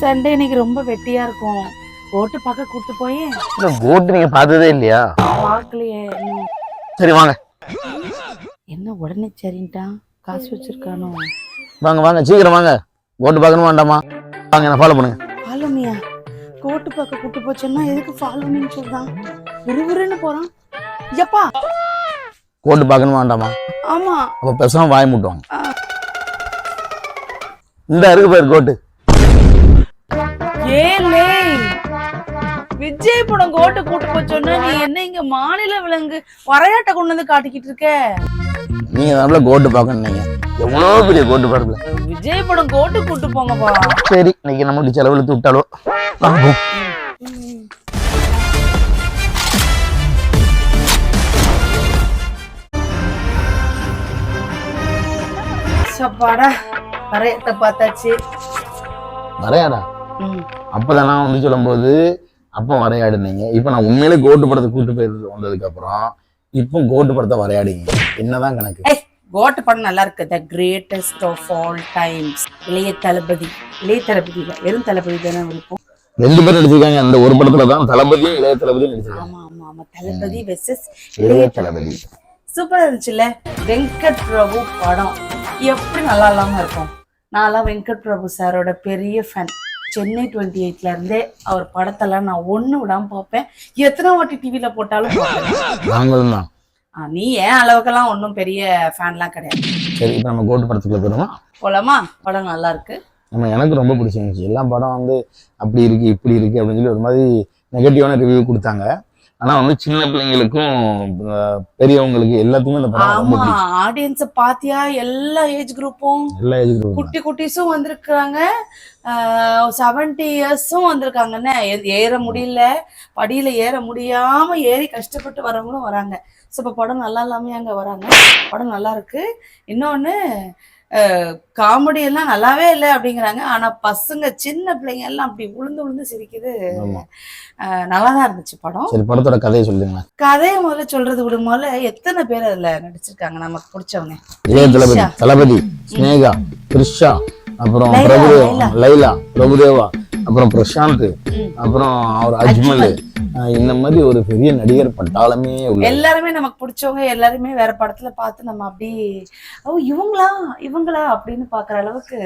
Sunday இன்னைக்கு ரொம்ப வெட்டியா இருக்கும். ஓட்டு பார்க்க கூட்டு போய் போட்டு நீங்க பார்த்ததே இல்லையா? பார்க்கலையே. சரி வாங்க. என்ன உடனே சரின்ட்டான் காசு வச்சிருக்கானோ? வாங்க வாங்க. சீக்கிரம் வாங்க. போட்டு பார்க்கணுமா வேண்டாமா? வாங்க என்ன ஃபாலோ பண்ணுங்க. ஃபாலோமியா கோட்டு பார்க்க கூட்டு போச்சோன்னா எதுக்கு ஃபாலோமின்னு சொல்றான்? விறுவிறுன்னு போறான். ஐயப்பா கோட்டு பார்க்கணுமா வேண்டாமா? ஆமா. அப்ப பேசாம வாய் மூட்டுவாங்க. இந்த இருக்கு பேர் கோட்டு. ஏலே. விஜய் படம் கோட்டு கூட்டு போச்சோன்னா நீ என்ன இங்க மாநில விலங்கு வரையாட்ட கொண்டு வந்து காட்டிக்கிட்டு இருக்க? நீங்க நல்ல கோட்டு பார்க்கணும் நீங்க. எவ்வளவு பெரிய கோட்டு பாருங்க விஜய் படம் கோட்டு கூட்டு போங்கப்பா. சரி இன்னைக்கு நம்மளுக்கு செலவுல விட்டாலோ. சப்பாடா வரையத்தை பார்த்தாச்சு. வரையாடா. அப்பதான் வந்து சொல்லும்போது அப்போ வரையாடுனீங்க. இப்போ நான் உண்மையிலே கோட்டு படத்தை கூட்டு போயிட்டு வந்ததுக்கு அப்புறம் இப்போ கோட்டு படத்தை வரையாடிங்க. என்னதான் கணக்கு. கோட்டு படம் நல்லா இருக்கு. The greatest of all times இளைய தளபதி. இளைய தளபதி வெறும் தளபதி தானே இருக்கும். ரெண்டு பேரும் நடிச்சிருக்காங்க. அந்த ஒரு படத்துல தான் தளபதியும் இளைய தளபதியும் நடிச்சிருக்காங்க. ஆமா ஆமா ஆமா. தளபதி வெர்சஸ் இளைய தளபதி. சூப்பரா இருந்துச்சுல்ல? வெங்கட் பிரபு படம். எப்படி நல்லா இல்லாம இருக்கும்? நான்லாம் வெங்கட் பிரபு சாரோட பெரிய ஃபேன் சென்னை டுவெண்ட்டி எயிட்ல இருந்தே அவர் படத்தெல்லாம் நான் ஒண்ணு விடாம பார்ப்பேன். எத்தனை வாட்டி டிவில போட்டாலும் நாங்களும் தான் நீ ஏன் அளவுக்கெல்லாம் ஒன்றும் பெரிய ஃபேன்லாம் கிடையாது. சரி இப்போ நம்ம கோட்டு படத்துக்குள்ள போயிடுமா போலாமா? படம் நல்லா இருக்கு. நம்ம எனக்கு ரொம்ப பிடிச்சிருந்துச்சு. எல்லா படம் வந்து அப்படி இருக்கு இப்படி இருக்கு அப்படின்னு சொல்லி ஒரு மாதிரி நெகட்டிவான ரிவ்யூ கொடுத்தாங்க. ஆனா வந்து சின்ன பிள்ளைங்களுக்கும் பெரியவங்களுக்கு எல்லாத்துக்குமே இந்த படம் ஆமா ஆடியன்ஸ பாத்தியா எல்லா ஏஜ் குரூப்பும் எல்லா ஏஜ் குரூப் குட்டி குட்டிஸும் வந்திருக்காங்க. செவன்டி இயர்ஸும் வந்திருக்காங்கன்னு ஏற முடியல படியில ஏற முடியாம ஏறி கஷ்டப்பட்டு வரவங்களும் வராங்க. ஸோ இப்போ படம் நல்லா இல்லாம அங்க வராங்க. படம் நல்லா இருக்கு. இன்னொன்னு காமெடி எல்லாம் நல்லாவே இல்லை அப்படிங்கிறாங்க. ஆனா பசங்க சின்ன பிள்ளைங்க எல்லாம் அப்படி உளுந்து உளுந்து சிரிக்குது. நல்லா தான் இருந்துச்சு படம். சரி படத்தோட கதையை சொல்லுங்க கதையை முதல்ல சொல்றது விட. முதல்ல எத்தனை பேர் அதுல நடிச்சிருக்காங்க? நமக்கு பிடிச்சவங்க. தளபதி. தளபதி ஸ்னேகா த்ரிஷா அப்புறம் பிரபுதேவா. லைலா பிரபுதேவா. அப்புறம் பிரசாந்த். அப்புறம் அவர் அஜ்மல். இந்த மாதிரி ஒரு பெரிய நடிகர் பட்டாளமே எல்லாருமே நமக்கு பிடிச்சவங்க எல்லாருமே வேற படத்துல பார்த்து நம்ம அப்படி ஓ இவங்களா? இவங்களா? அப்படின்னு பாக்குற அளவுக்கு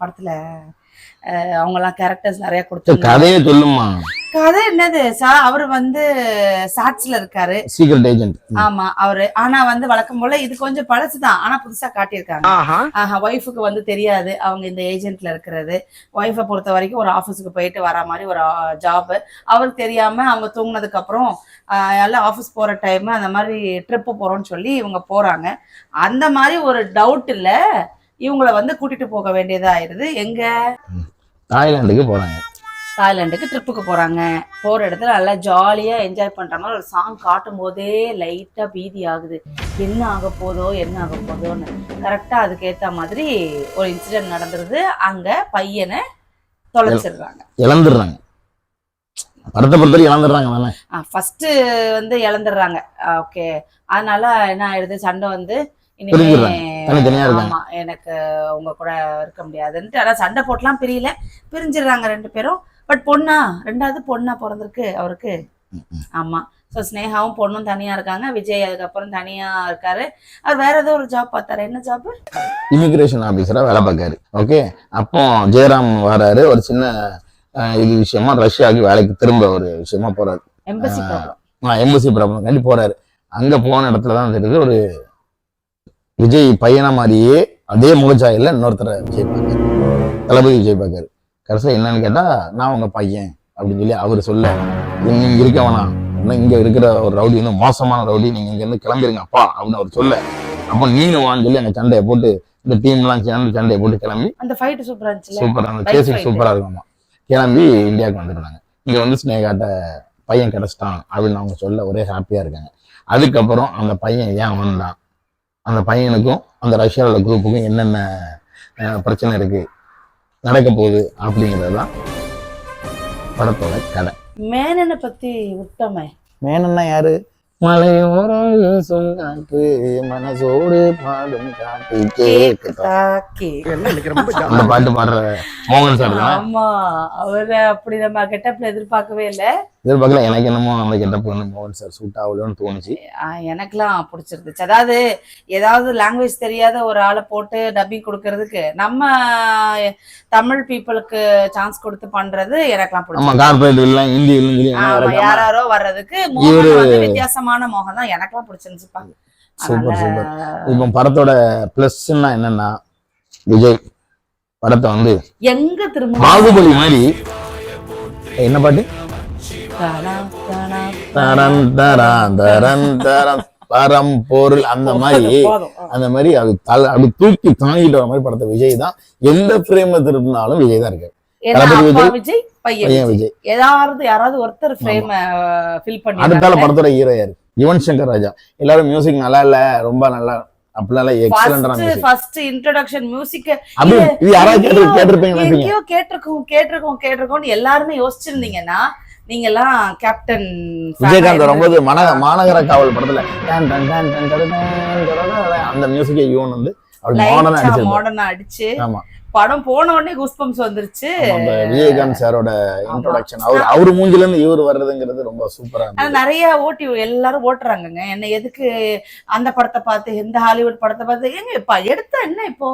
படத்துல அவங்கெல்லாம் கேரக்டர்ஸ் நிறைய கொடுத்தாங்க. கதையை சொல்லுமா கதை என்னது? சா அவர் வந்து சாட்ஸ்ல இருக்காரு. சீக்ரெட் ஏஜென்ட் ஆமா அவரு. ஆனா வந்து வழக்கம் போல இது கொஞ்சம் பழசுதான். ஆனா புதுசா காட்டியிருக்காங்க. ஆஹா. ஒய்ஃபுக்கு வந்து தெரியாது. அவங்க இந்த ஏஜென்ட்ல இருக்கிறது. ஒய்ஃபை பொறுத்த வரைக்கும் ஒரு ஆஃபீஸுக்கு போயிட்டு வர மாதிரி ஒரு ஜாப் அவருக்கு தெரியாம அவங்க தூங்குனதுக்கு அப்புறம் ஆஹ், எல்லாம் ஆஃபீஸ் போற டைம் அந்த மாதிரி ட்ரிப்பு போறோம்னு சொல்லி இவங்க போறாங்க. அந்த மாதிரி ஒரு டவுட் இல்ல இவங்கள வந்து கூட்டிட்டு போக வேண்டியதா ஆயிருது. எங்க? தாய்லாந்துக்கு போறாங்க. தாய்லாந்துக்கு ட்ரிப்புக்கு போறாங்க. போற இடத்துல நல்லா ஜாலியா என்ஜாய் பண்ற மாதிரி ஒரு சாங் காட்டும் போதே லைட்டா பீதி ஆகுது. என்ன ஆக போதோ என்ன ஆக போதோன்னு. கரெக்டா அதுக்கு ஏத்த மாதிரி ஒரு இன்சிடென்ட் நடந்துருது. அங்க பையனை தொலைச்சிடுறாங்க. இழந்துடுறாங்க. படத்தை பொறுத்தவரைக்கும் இழந்துடுறாங்க தானே ஃபர்ஸ்ட் வந்து இழந்துடுறாங்க. ஓகே அதனால என்ன ஆயிடுது? சண்டை வந்து. ஆமா எனக்கு உங்க கூட இருக்க முடியாதுன்ட்டு. ஆனா சண்டை போட்டுலாம் பிரியல. பிரிஞ்சிடுறாங்க ரெண்டு பேரும். பட் பொண்ணா ரெண்டாவது பொண்ணா பிறந்திருக்கு அவருக்கு. ஆமா. ஸோ ஸ்னேகாவும் பொண்ணும் தனியா இருக்காங்க. விஜய் அதுக்கப்புறம் தனியா இருக்காரு. அவர் வேற ஏதோ ஒரு ஜாப் பார்த்தாரு. என்ன ஜாப் இமிகிரேஷன் ஆபீசரா வேலை பார்க்காரு. ஓகே அப்போ ஜெயராம் வராரு. ஒரு சின்ன இது விஷயமா ரஷ்யாவுக்கு வேலைக்கு திரும்ப ஒரு விஷயமா போறாரு. எம்பசி ப்ராப்ளம் எம்பசி ப்ராப்ளம் கண்டி போறாரு. அங்க போன இடத்துல தான் தெரியுது ஒரு விஜய் பையனா மாதிரியே அதே முகச்சாயல்ல இன்னொருத்தரை விஜய் பார்க்காரு. தளபதி விஜய் பார்க்காரு. கடைசியில் என்னன்னு கேட்டா நான் உங்க பையன் அப்படின்னு சொல்லி அவர் சொல்ல "நீங்க இங்க இருக்க வேணாம். இன்னும் இங்க இருக்கிற ஒரு ரவுடி வந்து மோசமான ரவுடி. நீங்க இங்க இருந்து கிளம்பிருங்க அப்பா அப்படின்னு அவர் சொல்ல. அப்போ நீனு வான்னு சொல்லி அங்க சண்டையை போட்டு இந்த டீம்லாம் சேர்ந்து சண்டையை போட்டு கிளம்பி அந்த ஃபைட் சூப்பரா இருந்துச்சுல சூப்பரா அந்த Right சேசிங் fight. சூப்பரா இருக்குமா. கிளம்பி இந்தியாவுக்கு வந்துருந்தாங்க இங்க வந்து ஸ்னேகாட்ட பையன் கிடைச்சிட்டான் அப்படின்னு அவங்க சொல்ல ஒரே ஹாப்பியா இருக்காங்க. அதுக்கப்புறம் அந்த பையன் ஏன் வந்தான்? அந்த பையனுக்கும் அந்த ரஷ்யாவோட குரூப்புக்கும் என்னென்ன பிரச்சனை இருக்கு? நடக்க போகுது அப்படிங்கிறது தான் படத்தோட கதை. மேனனை பத்தி விட்டோமே மேனன்னா யாரு? மலையோரம் வீசும் காற்று மனசோடு பாடும் காற்று கேக்குதா? அந்த பாட்டு பாடுற மோகன் சார் தான். ஆமா அவரு அப்படி நம்ம கெட்டப்ல எதிர்பார்க்கவே இல்ல. எதிர்பார்க்கல எனக்கு என்னமோ அந்த கெட்டப் வந்து மோகன் சார் சூட் ஆகலன்னு தோணுச்சு. ஆஹ் எனக்கெல்லாம் பிடிச்சிருந்துச்சு. அதாவது ஏதாவது லாங்குவேஜ் தெரியாத ஒரு ஆளை போட்டு டப்பிங் கொடுக்கறதுக்கு நம்ம தமிழ் பீப்புளுக்கு சான்ஸ் கொடுத்து பண்றது எனக்கெல்லாம் ஆமா பிடிச்சிருக்கு கார்பரேட் இல்ல ஹிந்தி இல்லைன்னு சொல்லி ஆமா, இறக்காம யாராரோ வர்றதுக்கு மோகன் வித்தியாசமான மோகன் தான். எனக்கெல்லாம் பிடிச்சிருந்துச்சுப்பா. சூப்பர் சூப்பர் இப்போ படத்தோட பிளஸ்ன்னா என்னன்னா விஜய் படத்தை வந்து எங்க திரும்ப பாகுபலி மாதிரி என்ன பாட்டு? தரன் தரன் பரம் பொருள் அந்த மாதிரி. அந்த மாதிரி அது தலை அப்படி தூக்கி தாங்கிட்டு வர மாதிரி படத்தை விஜய் தான். எந்த ஃப்ரேம்ல திருப்பினாலும் விஜய் தான் இருக்கு விஜய், பையன் விஜய். ஏதாவது யாராவது ஒருத்தர் ஃப்ரேம் ஃபில் அடுத்தால பண்ணி படத்தோட ஹீரோ யாரு? யுவன் சங்கர் ராஜா. எல்லாரும் மியூசிக் நல்லா இல்ல ரொம்ப நல்லா கேட்டிருப்பீங்க கேட்டிருக்கோம் கேட்டிருக்கோம் கேட்டிருக்கோம்னு எல்லாருமே யோசிச்சிருந்தீங்கன்னா நீங்கெல்லாம் கேப்டன் விஜயகாந்த் ரொம்ப மன மாநகர காவல் படத்துல அந்த மியூசிக்கை யூன் வந்து மாடர்னா அடிச்சு ஆமா படம் போன உடனே குஸ்பம்ஸ் வந்துருச்சு விஜயகாந்த் சாரோட இன்ட்ரோடக்ஷன் அவர் அவர் மூஞ்சில இருந்து இவர் வர்றதுங்கிறது ரொம்ப சூப்பரா நிறைய ஓட்டி எல்லாரும் ஓட்டுறாங்கங்க என்ன எதுக்கு அந்த படத்தை பார்த்து எந்த ஹாலிவுட் படத்தை பார்த்து எங்க எடுத்த என்ன இப்போ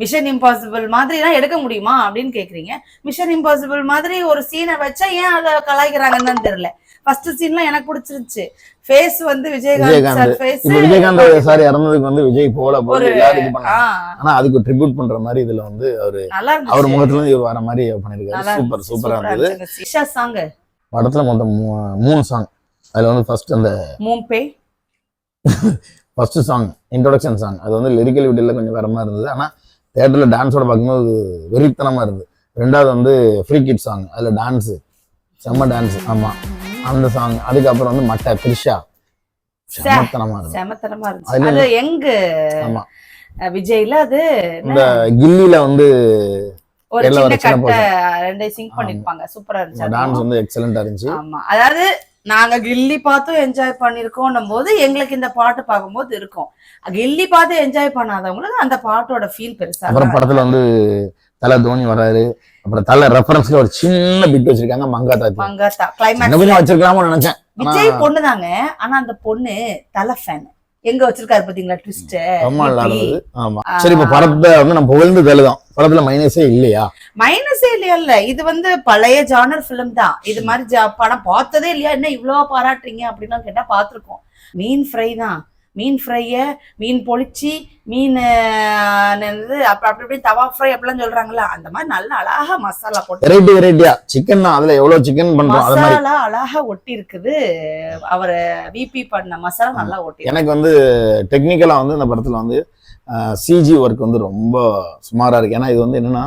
மிஷன் இம்பாசிபிள் மாதிரி எல்லாம் எடுக்க முடியுமா அப்படின்னு கேக்குறீங்க. மிஷன் இம்பாசிபிள் மாதிரி ஒரு சீனை வச்சா ஏன் அதை கலாய்க்கிறாங்கன்னு தெரியல. ஃபர்ஸ்ட் சீன்லாம் எனக்கு பிடிச்சிருச்சு. ஃபேஸ் வந்து Vijayakanth sir face Vijayakanth sir இறந்ததுக்கு வந்து விஜய் போல போல எல்லாரும் ஆனா அதுக்கு ட்ரிபியூட் பண்ற மாதிரி இதுல வந்து அவரு அவர் முகத்துல இருந்து இவர் வர மாதிரி பண்ணிருக்காரு. சூப்பர். சூப்பரா இருந்தது. இஷா சாங் படத்துல மொத்தம் மூணு சாங் அதுல வந்து ஃபர்ஸ்ட் அந்த மூம்பே ஃபர்ஸ்ட் சாங் இன்ட்ரோடக்ஷன் சாங் அது வந்து லிரிக்கல் வீடியோல கொஞ்சம் மாதிரி இருந்தது. ஆனா தேட்டர்ல டான்ஸோட பார்க்கும்போது வெறித்தனமா இருந்தது. ரெண்டாவது வந்து ஃப்ரீ கிட் சாங் அதுல டான்ஸ் செம்ம டான்ஸ் ஆமா. அந்த சாங் அதுக்கப்புறம் வந்து மட்ட த்ரிஷா செம்மத்தனமா இருந்தது. அது எங்க ஆமா. அஹ், விஜய்ல அது இந்த கில்லில வந்து ஒரு சின்ன கட்டை ரெண்டையும் சிங்க் பண்ணிருப்பாங்க. சூப்பரா இருந்துச்சு. டான்ஸ். வந்து எக்ஸலண்டா இருந்துச்சு. ஆமா. அதாவது நாங்க கில்லி பார்த்தும் என்ஜாய் பண்ணிருக்கோம் போது எங்களுக்கு இந்த பாட்டு பார்க்கும்போது இருக்கும். கில்லி பார்த்து என்ஜாய் பண்ணாதவங்களுக்கு அந்த பாட்டோட ஃபீல் பெருசா அப்புறம். படத்துல வந்து தலை தோனி வர்றாரு அப்புறம் தலை ரெஃபரன்ஸ்ல ஒரு சின்ன பிட் வச்சிருக்காங்க மங்காத்தா என்ன கிளைமேக்ஸ் கொஞ்சம் வச்சிருக்கலாமோ நினைச்சேன். விஜய் பொண்ணுதாங்க. ஆனா அந்த பொண்ணு தலை ஃபேன் எங்க வச்சிருக்காரு பாத்தீங்களா? ட்விஸ்ட் ரொம்ப நல்லா இருந்தது. ஆமா. சரி இப்ப படத்தை வந்து நம்ம புகழ்ந்து தழுதான் படத்துல மைனஸே இல்லையா? மைனஸே இல்லையா? இல்ல. இது வந்து பழைய ஜானர் ஃபிலிம் தான். இது மாதிரி படம் பார்த்ததே இல்லையா? என்ன இவ்வளவா பாராட்டுறீங்க? அப்படின்லாம் கேட்டா பார்த்திருக்கோம். மீன் ஃப்ரை தான். மீன் ஃப்ரைய மீன் பொளிச்சு மீன் என்னது அப்ப அப்படி இப்படி தவா ஃப்ரை அப்படிலாம் சொல்றாங்கல்ல அந்த மாதிரி நல்ல அழகா மசாலா போட்டு வெரைட்டி வெரைட்டியா சிக்கன் அதுல எவ்வளவு சிக்கன் பண்றோம் மசாலா அழகா ஒட்டி இருக்குது அவரு விபி பண்ண மசாலா நல்லா ஒட்டி எனக்கு வந்து டெக்னிக்கலா வந்து இந்த படத்துல வந்து சிஜி ஒர்க் வந்து ரொம்ப சுமாரா இருக்கு. ஏன்னா இது வந்து என்னன்னா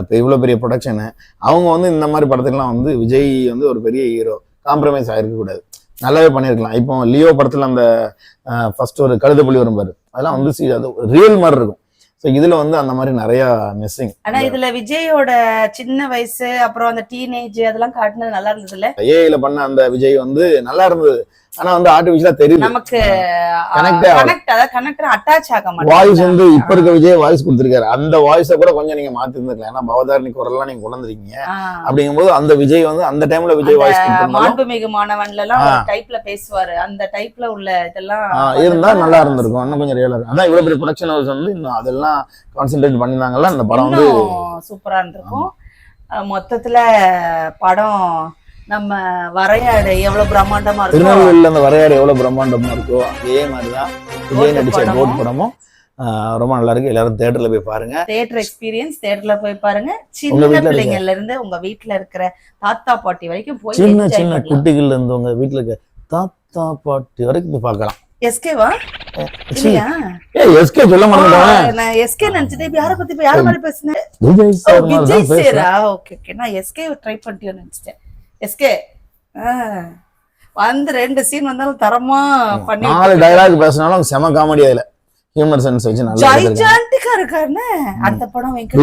இப்ப இவ்வளவு பெரிய ப்ரொடக்ஷனு அவங்க வந்து இந்த மாதிரி படத்துக்குலாம் வந்து விஜய் வந்து ஒரு பெரிய ஹீரோ காம்ப்ரமைஸ் ஆயிருக்க கூடாது. நல்லாவே பண்ணியிருக்கலாம். இப்போ லியோ படத்தில் அந்த ஃபர்ஸ்ட் ஒரு கழுத புள்ளி வரும் பாரு அதெல்லாம் வந்து அது ரியல் மாதிரி இருக்கும். ஸோ இதுல வந்து அந்த மாதிரி நிறைய மிஸ்ஸிங் ஆனா இதுல விஜயோட சின்ன வயசு அப்புறம் அந்த டீனேஜ் அதெல்லாம் காட்டுனது நல்லா இருந்ததுல ஏஐல பண்ண அந்த விஜய் வந்து நல்லா இருந்தது. ஆனா வந்து ஆர்டிபிஷியலா தெரியுது. நமக்கு. கனெக்ட் அதாவது கனெக்ட் அட்டாச் ஆக வாய்ஸ் மாட்டேங்குது வந்து இப்ப இருக்க விஜய் வாய்ஸ் கொடுத்திருக்காரு. அந்த வாய்ஸை கூட கொஞ்சம் நீங்க மாத்தி இருந்திருக்கலாம். ஏன்னா பவதாரணி குரல்லாம் நீங்க கொண்டு வந்திருக்கீங்க ஆஹ். அப்படிங்கும்போது அந்த விஜய் வந்து அந்த டைம்ல விஜய் வாய்ஸ் மாண்புமிகு மாணவன்ல எல்லாம் டைப்ல பேசுவாரு. அந்த டைப்ல உள்ள இதெல்லாம் இருந்தா நல்லா இருந்திருக்கும். இன்னும் கொஞ்சம் ரியலா இருக்கும். அதான் இவ்வளவு பெரிய ப்ரொடக்ஷன் ஹவுஸ் வந்து இன்னும் அதெல்லாம் கான்சென்ட்ரேட் பண்ணிருந்தாங்கல்ல அந்த படம் வந்து சூப்பரா இருந்திருக்கும். மொத்தத்துல படம் நம்ம வரையாடு எவ்வளவு பிரம்மாண்டமா இருக்கும் திருநெல்வேலியில அந்த வரையாறு எவ்வளவு பிரம்மாண்டமா இருக்கோ அதே மாதிரிதான் விஜய் நடிச்ச. கோட் படமும். ரொம்ப நல்லா இருக்கு. எல்லாரும் தேட்டர்ல போய் பாருங்க. தியேட்டர் எக்ஸ்பீரியன்ஸ் தியேட்டர்ல போய் பாருங்க. சின்ன பிள்ளைங்கள்ல இருந்து உங்க வீட்ல இருக்கிற தாத்தா பாட்டி வரைக்கும் போய் சின்ன சின்ன. குட்டிகள்ல இருந்து உங்க வீட்டுல இருக்க தாத்தா பாட்டி வரைக்கும் போய் பார்க்கலாம். எஸ்கேவா இல்லையா? எஸ்கே சொல்ல மாட்டேன் நான் எஸ்கே இப்ப யார பத்தி இப்ப யார மாதிரி பேசுனேன் விஜய் சார் விஜய் சேரா? Okay okay. நான் எஸ்கே ட்ரை பண்ணிட்டேன்னு நினைச்சிட்டேன். எஸ்கே வந்து ரெண்டு சீன் வந்தாலும் தரமா பண்ணி நாலு டயலாக் பேசினாலும் செம காமெடி அதுல. ஹியூமர் சென்ஸ் வச்சு நல்லா இருக்காருன்னு? அடுத்த படம் விஜய்.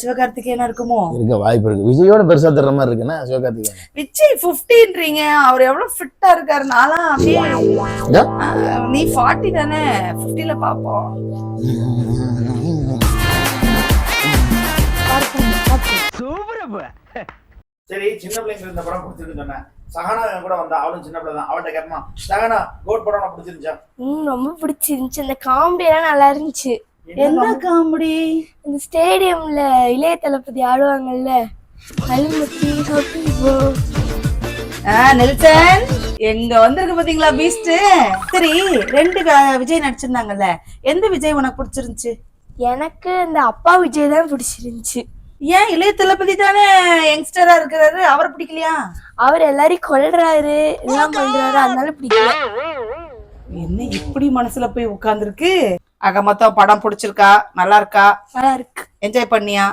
சிவகார்த்திகேயனா இருக்குமோ? இருக்க வாய்ப்பு இருக்கு. விஜயோட பெருசா தர்ற மாதிரி இருக்குன்னா சிவகார்த்திகேயன். விஜய் பிப்டீன்றீங்க அவர் எவ்வளவு ஃபிட்டா இருக்காரு. நான்லாம் அப்படியே நீ ஃபார்ட்டி தானே? பிப்டில பாப்போம். சரி சின்ன பிள்ளைங்க இந்த படம் பிடிச்சிருக்கு சொன்னேன். சகனா என் கூட வந்தா அவளும் சின்ன பிள்ளை தான். அவள்கிட்ட கேட்பான் சகனா கோட் படம் பிடிச்சிருந்துச்சா? ம் ரொம்ப பிடிச்சிருந்துச்சு. அந்த காமெடி எல்லாம் நல்லா இருந்துச்சு. என்ன காமெடி? இந்த ஸ்டேடியம்ல இளைய தளபதி ஆடுவாங்கல்ல அலுமத்தி நெல்சன் எங்க வந்திருக்கு பாத்தீங்களா பீஸ்ட் சரி ரெண்டு விஜய் நடிச்சிருந்தாங்கல்ல எந்த விஜய் உனக்கு பிடிச்சிருந்துச்சு? எனக்கு இந்த அப்பா விஜய் தான் பிடிச்சிருந்துச்சு. ஏன் இளைய தளபதி தானே யங்ஸ்டரா இருக்கிறாரு அவரை பிடிக்கலையா? அவர் எல்லாரையும் கொல்றாரு எல்லாம் பண்றாரு அதனால பிடிக்கல. என்ன இப்படி மனசுல போய் உட்கார்ந்துருக்கு? ஆக மொத்தம் படம் பிடிச்சிருக்கா நல்லா இருக்கா நல்லா இருக்கு என்ஜாய் பண்ணியா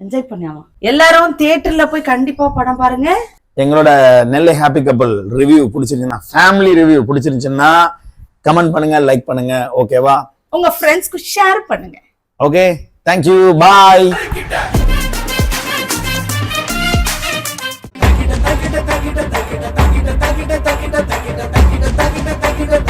என்ஜாய் பண்ணியாலாம் எல்லாரும் தியேட்டர்ல போய் கண்டிப்பா படம் பாருங்க எங்களோட நெல்லை ஹாப்பி கப்பல் ரிவ்யூ பிடிச்சிருந்துச்சுன்னா ஃபேமிலி ரிவ்யூ பிடிச்சிருந்துச்சுன்னா கமெண்ட் பண்ணுங்க லைக் பண்ணுங்க ஓகேவா உங்க ஃப்ரெண்ட்ஸ்க்கு ஷேர் பண்ணுங்க ஓகே தேங்க்யூ பாய் தகிட தகிட